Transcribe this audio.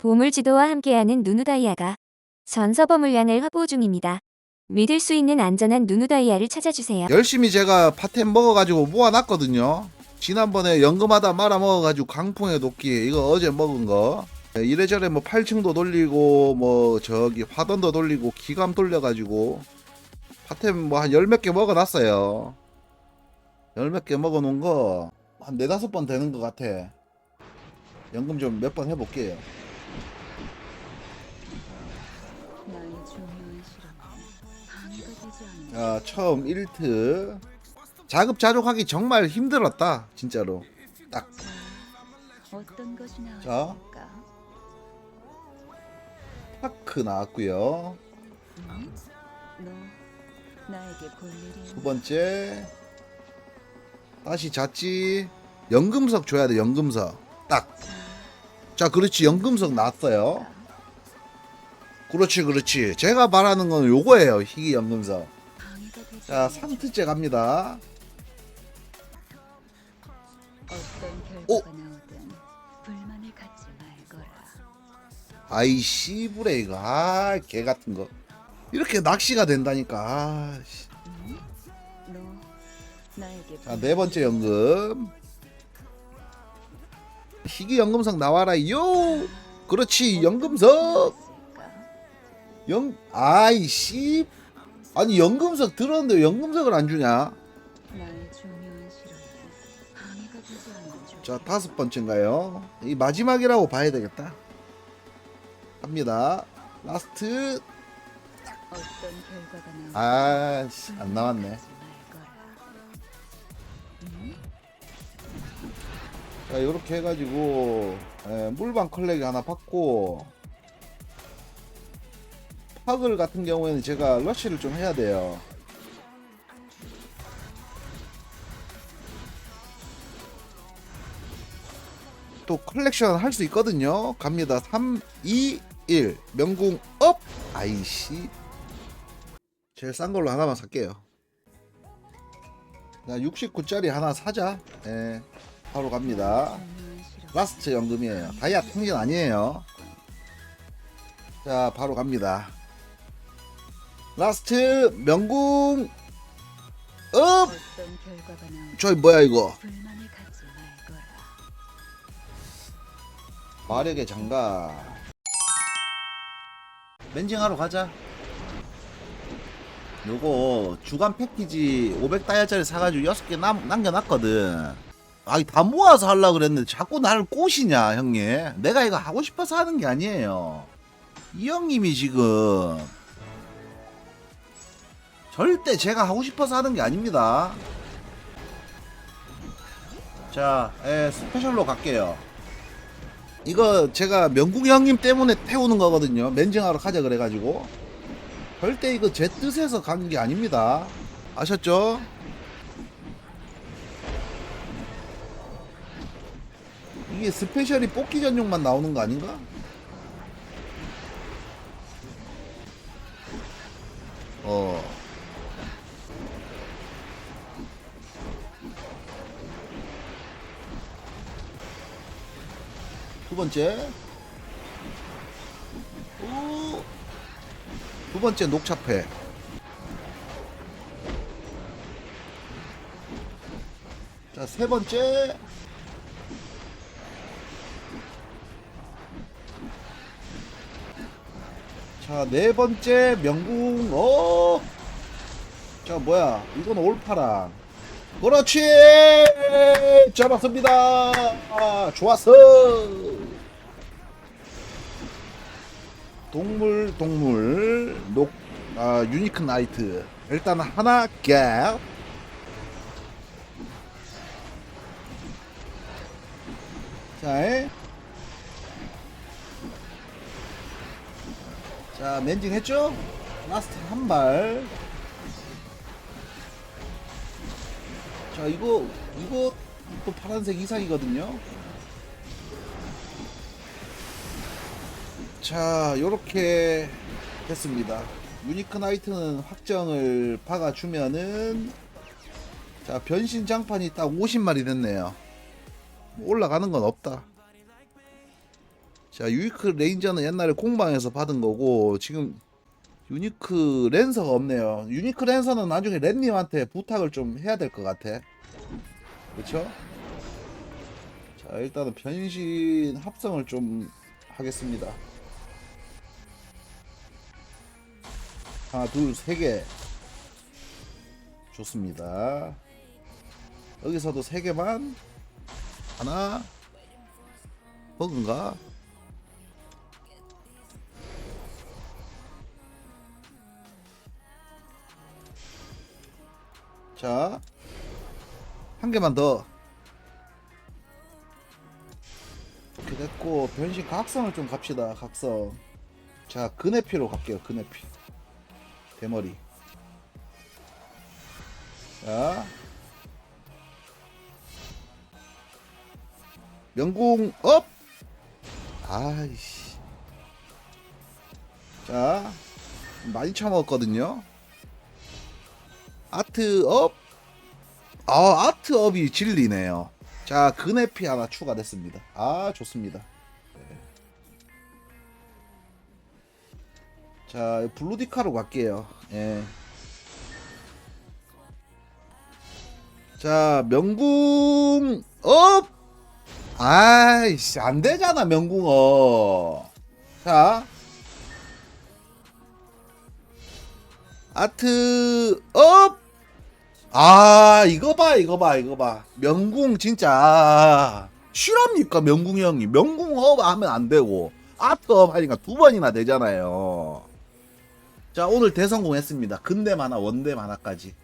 보물 지도와 함께하는 누누다이아가 전 서버 물량을 확보 중입니다. 믿을 수 있는 안전한 누누다이아를 찾아주세요. 열심히 제가 파템 먹어가지고 모아놨거든요. 지난번에 연금하다 말아 먹어가지고 강풍의 도끼 이거 어제 먹은 거 네, 이래저래 뭐 8층도 돌리고 뭐 저기 화던도 돌리고 기감 돌려가지고 파템 뭐 한 열 몇 개 먹어놨어요. 열 몇 개 먹어놓은 거 한 네다섯 번 되는 것 같아. 연금 좀 몇 번 해볼게요. 자, 처음 1트. 자급자족하기 정말 힘들었다. 진짜로. 딱. 어떤 것이 자. 나왔을까? 파크 나왔고요 음? 너 나에게 볼 일이 두 번째. 다시 잤지. 연금석 줘야 돼, 연금석. 딱. 자, 그렇지. 연금석 나왔어요. 그렇지, 그렇지. 제가 말하는 건 요거예요. 희귀 연금석. 자, 않는 3트째 갑니다. 오! 아이, 씨브레이가. 아, 개 같은 거. 이렇게 낚시가 된다니까. 아, 씨. 자, 볼네 번째 연금. 희귀 연금석 나와라, 요! 그렇지, 연금석! 나왔을까? 연, 아이, 씨. 아니, 연금석 들었는데 연금석을 안 주냐? 나의 중요한 실험에 방해가 되지 않는 줄 자, 다섯 번째인가요? 이 마지막이라고 봐야 되겠다. 갑니다. 라스트. 어떤 결과가 나오든 아, 씨, 안 나왔네. 자, 요렇게 해가지고, 에, 물방 컬렉이 하나 받고, 파글 같은 경우에는 제가 러쉬를 좀 해야 돼요. 또 컬렉션 할 수 있거든요. 갑니다. 3, 2, 1. 명궁 업! 아이씨. 제일 싼 걸로 하나만 살게요. 자, 69짜리 하나 사자. 예. 바로 갑니다. 라스트 연금이에요. 다이아 통진 아니에요. 자, 바로 갑니다. 라스트 명궁 업! 어떤 결과가 나오든 저기 뭐야 이거? 불만을 갖지 말거라. 마력의 장갑. 멘징하러 가자. 요거 주간 패키지 500다이아짜리 사가지고 6개 남, 남겨놨거든. 아이 다 모아서 하려고 그랬는데 자꾸 나를 꼬시냐 형님. 내가 이거 하고 싶어서 하는 게 아니에요. 이 형님이 지금 절대 제가 하고 싶어서 하는 게 아닙니다. 자, 에, 스페셜로 갈게요. 이거 제가 명국 형님 때문에 태우는 거거든요. 맨징하러 가자 그래가지고 절대 이거 제 뜻에서 간 게 아닙니다. 아셨죠? 이게 스페셜이 뽑기 전용만 나오는 거 아닌가? 어. 번째. 오. 두 번째 녹차패. 자, 세 번째. 자, 네 번째 명궁. 어. 자, 뭐야? 이건 올파랑. 그렇지! 잡았습니다! 아, 좋았어! 동물, 동물, 녹, 아, 유니크 나이트. 일단 하나, 갭. 자, 에. 자, 멘징 했죠? 라스트 한 발. 자 이거 이거 또 파란색 이상이거든요. 자 요렇게 됐습니다. 유니크 나이트는 확정을 박아주면은 자 변신 장판이 딱 50마리 됐네요. 올라가는 건 없다. 자 유니크 레인저는 옛날에 공방에서 받은 거고 지금 유니크 랜서가 없네요. 유니크 랜서는 나중에 랜님한테 부탁을 좀 해야 될 것 같아. 그렇죠? 자 일단은 변신 합성을 좀 하겠습니다. 하나 둘 세 개. 좋습니다. 여기서도 세 개만 하나 버그인가? 자, 한 개만 더. 이렇게 됐고 변신 각성을 좀 갑시다. 각성. 자, 그네피로 갈게요. 그네피. 대머리. 자. 명궁 업. 아이씨. 자, 많이 처먹었거든요. 아트 업. 아, 아트 업이 진리네요. 자, 그네피 하나 추가됐습니다. 아, 좋습니다. 자, 블루디카로 갈게요. 예. 자, 명궁 업. 아이씨, 안 되잖아, 명궁 업. 자. 아트 업. 아 이거 봐 이거 봐 이거 봐 명궁 진짜 실합니까 명궁 형님 명궁 업 하면 안 되고 아트 업 하니까 두 번이나 되잖아요 자 오늘 대성공했습니다. 근대 만화 원대 만화까지